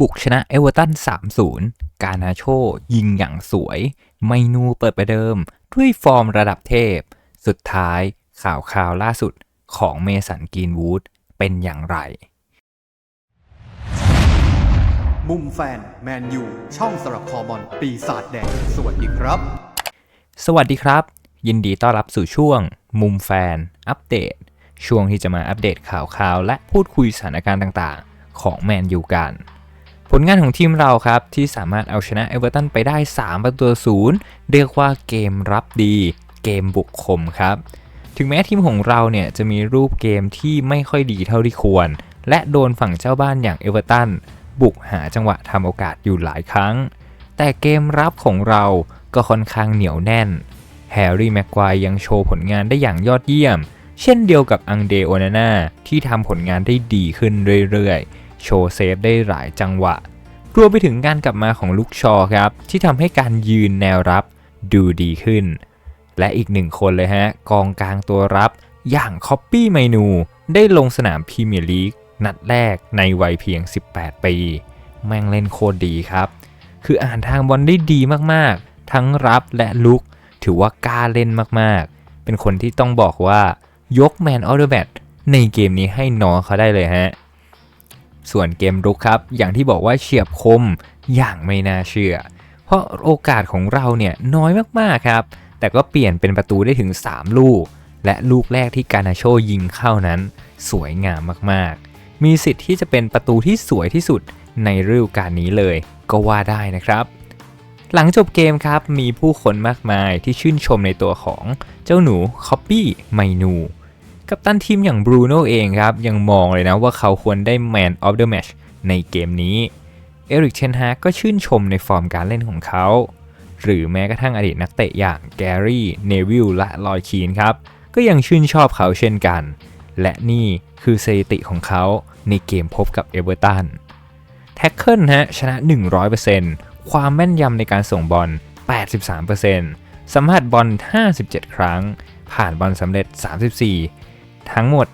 บุกชนะเอเวอร์ตัน 3-0 กานาโชยิงอย่างสวย ไมนูเปิดประเดิม ด้วยฟอร์มระดับเทพ สุดท้ายข่าวข่าวล่าสุดของเมสันกรีนวูดเป็นอย่างไร มุมแฟน แมนยู ช่องสำหรับคอบอลปีศาจแดง สวัสดีครับ สวัสดีครับ ยินดีต้อนรับสู่ช่วง มุมแฟน อัปเดต ช่วงที่จะมาอัปเดตข่าวข่าวและพูดคุยสถานการณ์ต่างๆ ของแมนยูกัน ผลงานของทีมเราครับที่สามารถเอาชนะเอเวอร์ตันไปได้ 3 ประตูศูนย์เรียกว่าเกมรับดี เกมบุกคมครับ ถึงแม้ทีมของเราเนี่ยจะมีรูปเกมที่ไม่ค่อยดีเท่าที่ควร และโดนฝั่งเจ้าบ้านอย่างเอเวอร์ตันบุกหาจังหวะทำโอกาสอยู่หลายครั้ง แต่เกมรับของเราก็ค่อนข้างเหนียวแน่นแฮร์รี่แม็กควายยังโชว์ผลงานได้อย่างยอดเยี่ยม เช่นเดียวกับอังเดโอนาน่าที่ทำผลงานได้ดีขึ้นเรื่อยๆ โชว์เซฟได้หลายจังหวะ รวมไปถึงการกลับมาของลุกชอครับ ที่ทำให้การยืนแนวรับดูดีขึ้น และอีกหนึ่งคนเลยฮะ กองกลางตัวรับอย่างคอปปี้ไมนู ได้ลงสนามพรีเมียร์ลีกนัดแรกในวัยเพียง 18 ปี แม่งเล่นโคตรดีครับ คืออ่านทางบอลได้ดีมากๆ ทั้งรับและลุก ถือว่ากล้าเล่นมากๆ เป็นคนที่ต้องบอกว่ายกแมนออเดอร์แบทในเกมนี้ให้น้องเขาได้เลยฮะ ส่วนเกมรุกครับ อย่างที่บอกว่าเฉียบคมอย่างไม่น่าเชื่อ เพราะโอกาสของเราเนี่ยน้อยมากๆครับ แต่ก็เปลี่ยนเป็นประตูได้ถึง 3 ลูก และลูกแรกที่กานาโชยิงเข้านั้น สวยงามมากๆ มีสิทธิ์ที่จะเป็นประตูที่สวยที่สุดในฤดูกาลนี้เลย ก็ว่าได้นะครับ หลังจบเกมครับมีผู้คนมากมายที่ชื่นชมในตัวของเจ้าหนูคอปปี้ไมนู กัปตันทีมอย่างบรูโน่เองครับ ยังมองเลยนะว่าเขาควรได้ Man of the Match ในเกมนี้ เอริกเชนฮากก็ชื่นชมในฟอร์มการเล่นของเขา หรือแม้กระทั่งอดีตนักเตะอย่างแกรี่ เนวิลและลอยคีนครับ ก็ยังชื่นชอบเขาเช่นกัน และนี่คือสถิติของเขาในเกมพบกับเอเวอร์ตันแท็กเกิลฮะชนะ 100%ความแม่นยำในการส่งบอล 83%สัมผัสบอล 57 ครั้ง ผ่านบอลสำเร็จ 34 ทั้งหมด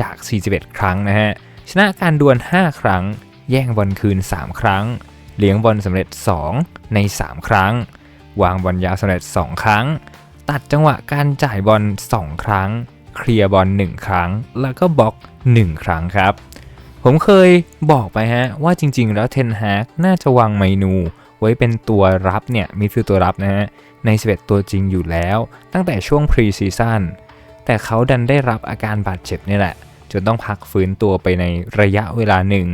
จาก 41 ครั้งนะฮะ ชนะการดวล 5 ครั้ง แย่งบอลคืน 3 ครั้ง เลี้ยงบอลสำเร็จ 2 ใน 3 ครั้ง วางบอลยาวสำเร็จ 2 ครั้ง ตัดจังหวะการจ่ายบอล 2 ครั้ง เคลียร์บอล 1 ครั้ง แล้วก็บล็อก 1 ครั้งครับ ผมเคยบอกไปฮะว่าจริง ๆ แล้วเทนฮากน่าจะวางเมนู ไว้เป็นตัวรับเนี่ยมิดฟิลด์ตัวรับนะฮะใน11ตัวจริงอยู่แล้ว ตั้งแต่ช่วงพรีซีซั่น แต่เขาดันได้รับอาการบาดเจ็บนี่แหละ จนต้องพักฟื้นตัวไปในระยะเวลาหนึ่ง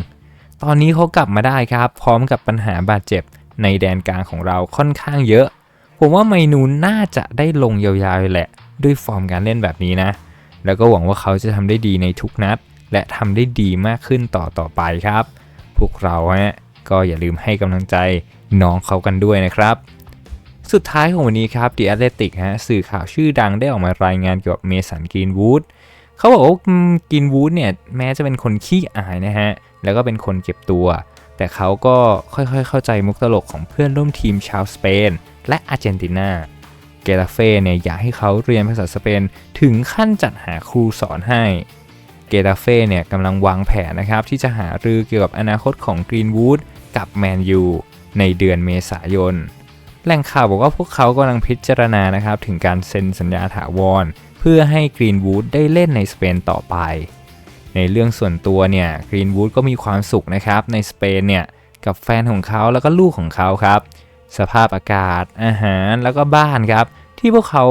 ตอนนี้เขากลับมาได้ครับ พร้อมกับปัญหาบาดเจ็บในแดนกลางของเราค่อนข้างเยอะ ผมว่าเมนูน่าจะได้ลงยาวๆแหละ ด้วยฟอร์มการเล่นแบบนี้นะ แล้วก็หวังว่าเขาจะทำได้ดีในทุกนัด และทำได้ดีมากขึ้นต่อต่อไปครับ พวกเราฮะก็อย่าลืมให้กำลังใจน้องเขากันด้วยนะครับ สุดท้ายของวันนี้ครับ The Athletic ฮะสื่อข่าวชื่อดังได้ออกมารายงานเกี่ยวกับเมสันกรีนวูดเขาบอกว่ากรีนวูดเนี่ยแม้จะเป็นคนขี้อายนะฮะ แล้วก็เป็นคนเก็บตัว แต่เขาก็ค่อยๆเข้าใจมุกตลกของเพื่อนร่วมทีมชาวสเปน และอาร์เจนตินาเกตาเฟ่เนี่ยอยากให้เขาเรียนภาษาสเปนถึงขั้นจัดหาครูสอนให้ เกตาเฟ่เนี่ยกำลังวางแผนนะครับ ที่จะหารือเกี่ยวกับอนาคตของกรีนวูดกับแมนยูในเดือนเมษายน แหล่งข่าวบอกว่าพวกเขากำลังพิจารณานะครับถึงการเซ็นสัญญาถาวร เพื่อให้กรีนวูดได้เล่นในสเปนต่อไป ในเรื่องส่วนตัวเนี่ยกรีนวูดก็มีความสุขนะครับในสเปนเนี่ยกับแฟนของเขาแล้วก็ลูกของเขาครับ สภาพอากาศ อาหารแล้วก็บ้านครับ ที่พวกเขา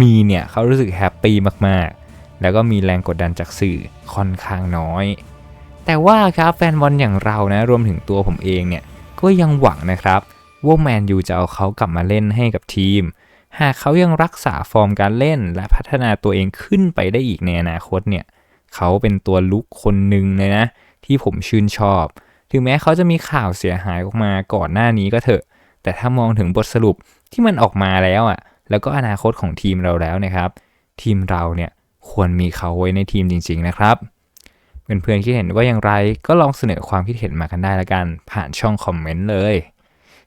มีเนี่ยเขารู้สึกแฮปปี้มากๆ แล้วก็มีแรงกดดันจากสื่อค่อนข้างน้อย แต่ว่าครับแฟนบอลอย่างเรานะรวมถึงตัวผมเองเนี่ยก็ยังหวังนะครับ ว่าแมนยูจะเอาเขากลับมาเล่นให้กับทีม หากเขายังรักษาฟอร์มการเล่นและพัฒนาตัวเองขึ้นไปได้อีกในอนาคตเนี่ยเขาเป็นตัวลุกคนหนึ่งเลยนะ ที่ผมชื่นชอบ ถึงแม้เขาจะมีข่าวเสียหายออกมาก่อนหน้านี้ก็เถอะ แต่ถ้ามองถึงบทสรุปที่มันออกมาแล้วอะ่ะ แล้วก็อนาคตของทีมเราแล้วนะครับ ทีมเราเนี่ยควรมีเขาไว้ในทีมจริง ๆ นะครับเพื่อนๆคิดเห็นว่าอย่างไรก็ลองเสนอความคิดเห็นมากันได้ละกัน ผ่านช่องคอมเมนต์เลย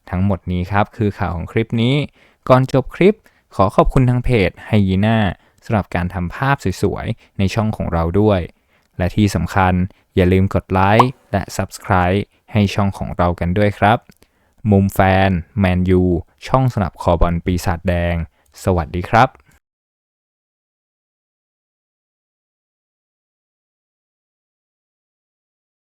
ทั้งหมดนี้ครับคือข่าวของคลิปนี้ ก่อนจบคลิป ขอขอบคุณทางเพจไฮยีน่าสำหรับการทำภาพสวยๆ ในช่องของเราด้วย และที่สำคัญอย่าลืมกดไลค์และ Subscribe ให้ช่องของเรากันด้วยครับ มุมแฟน แมนยู ช่องสนับคอบอลปีศาจแดง สวัสดีครับ